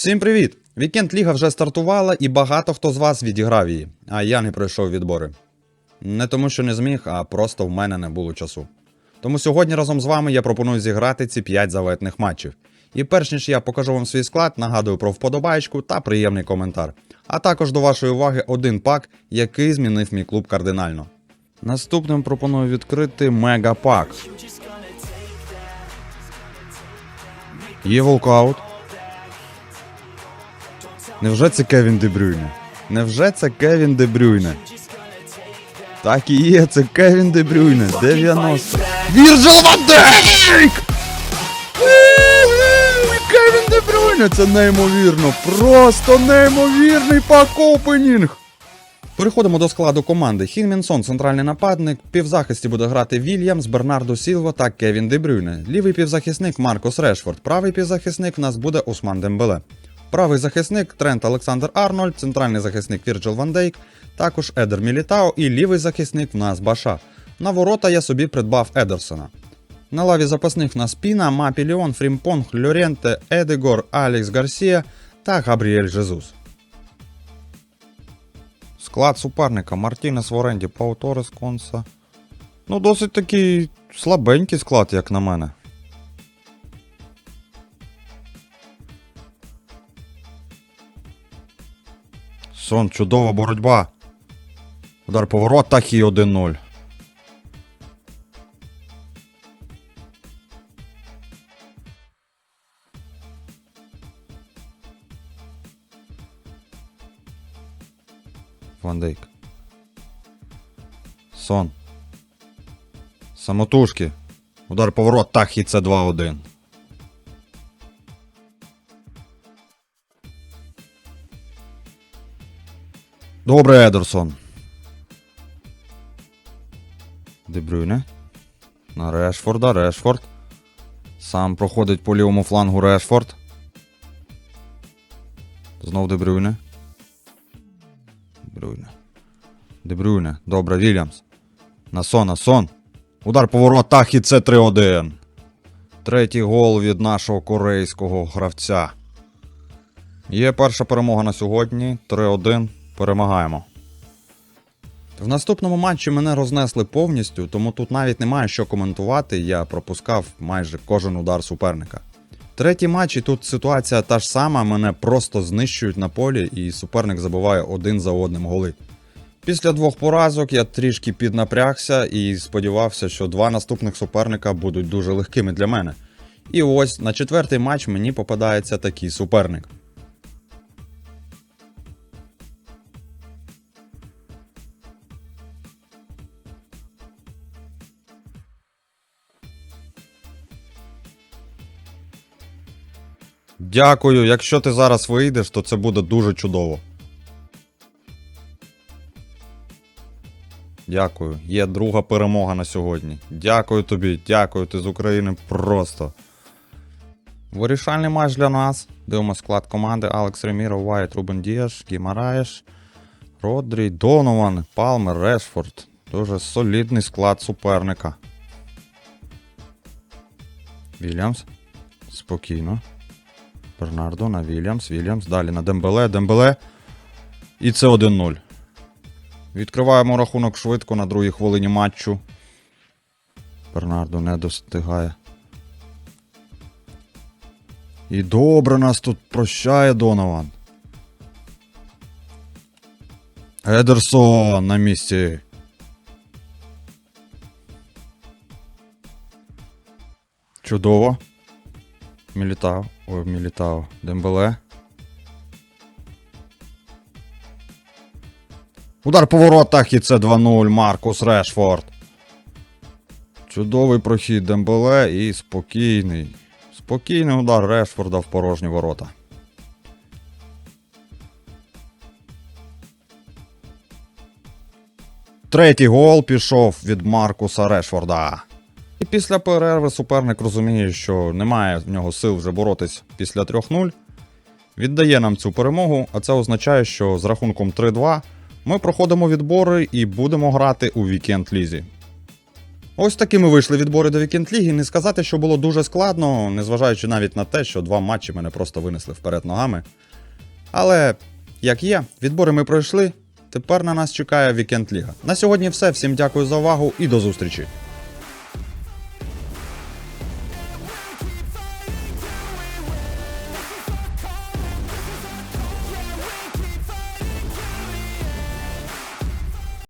Всім привіт! Вікенд Ліга вже стартувала і багато хто з вас відіграв її, а я не пройшов відбори. Не тому, що не зміг, а просто в мене не було часу. Тому сьогодні разом з вами я пропоную зіграти ці 5 заветних матчів. І перш ніж я покажу вам свій склад, нагадую про вподобайку та приємний коментар. А також до вашої уваги один пак, який змінив мій клуб кардинально. Наступним пропоную відкрити мегапак. Є волкаут. Невже це Кевін Дебрюйне? Невже це Кевін Дебрюйне? Так і є, це Кевін Дебрюйне. 90. Вірджил Ван! Кевін Дебрюйне! Це неймовірно! Просто неймовірний пак-опенінг! Переходимо до складу команди. Хінмінсон, центральний нападник. Півзахисті буде грати Вільямс, Бернардо Сілва та Кевін Дебрюйне. Лівий півзахисник Маркос Решфорд. Правий півзахисник в нас буде Усман Дембеле. Правий захисник Трент Олександр Арнольд, центральний захисник Вірджил Ван Дейк, також Едер Мілітао і лівий захисник в нас Баша. На ворота я собі придбав Едерсона. На лаві запасних в нас Піна, Мапі Ліон, Фрімпонг, Льоренте, Едегор, Алекс Гарсія та Габріель Жезус. Склад суперника Мартінес в оренді, Пау Торес, Конса. Ну, досить такий слабенький склад, як на мене. Сон, чудова боротьба. Удар поворот, так і 1-0. Ван Дейк. Сон. Самотужки. Удар поворот, так і це 2-1. Добре, Едерсон. Дебрюйне. На Решфорда, Решфорд. Сам проходить по лівому флангу Решфорд. Знов Дебрюйне. Дебрюйне. Дебрюйне. Добре, Вільямс. На сон, на сон. Удар поворот, так і це 3-1. Третій гол від нашого корейського гравця. Є перша перемога на сьогодні. 3-1. Перемагаємо. В наступному матчі мене рознесли повністю, тому тут навіть немає що коментувати. Я пропускав майже кожен удар суперника. Третій матч, і тут ситуація та ж сама, мене просто знищують на полі, і суперник забиває один за одним голи. Після двох поразок я трішки піднапрягся і сподівався, що два наступних суперника будуть дуже легкими для мене. І ось на четвертий матч мені попадається такий суперник. Дякую. Якщо ти зараз вийдеш, то це буде дуже чудово. Дякую. Є друга перемога на сьогодні. Дякую тобі, дякую, ти з України просто. Вирішальний матч для нас. Дивимося склад команди Алекс Реміро, Вайт, Рубен Діаш, Гімараєш, Родрі, Донован, Палмер, Решфорд. Дуже солідний склад суперника. Вільямс. Спокійно. Бернардо на Вільямс, Вільямс. Далі на Дембеле, Дембеле. І це 1-0. Відкриваємо рахунок швидко на другій хвилині матчу. Бернардо не достигає. І добре нас тут прощає Донован. Едерсон на місці. Чудово. Мілітав. Ой, Мілітав. Дембеле. Удар по воротах і це 2-0. Маркус Решфорд. Чудовий прохід Дембеле і спокійний. Спокійний удар Решфорда в порожні ворота. Третій гол пішов від Маркуса Решфорда. І після перерви суперник розуміє, що немає в нього сил вже боротись після 3-0. Віддає нам цю перемогу, а це означає, що з рахунком 3-2 ми проходимо відбори і будемо грати у вікенд лізі. Ось такими вийшли відбори до Вікенд Ліги. Не сказати, що було дуже складно, незважаючи навіть на те, що два матчі мене просто винесли вперед ногами. Але як є, відбори ми пройшли. Тепер на нас чекає Вікенд Ліга. На сьогодні все. Всім дякую за увагу і до зустрічі.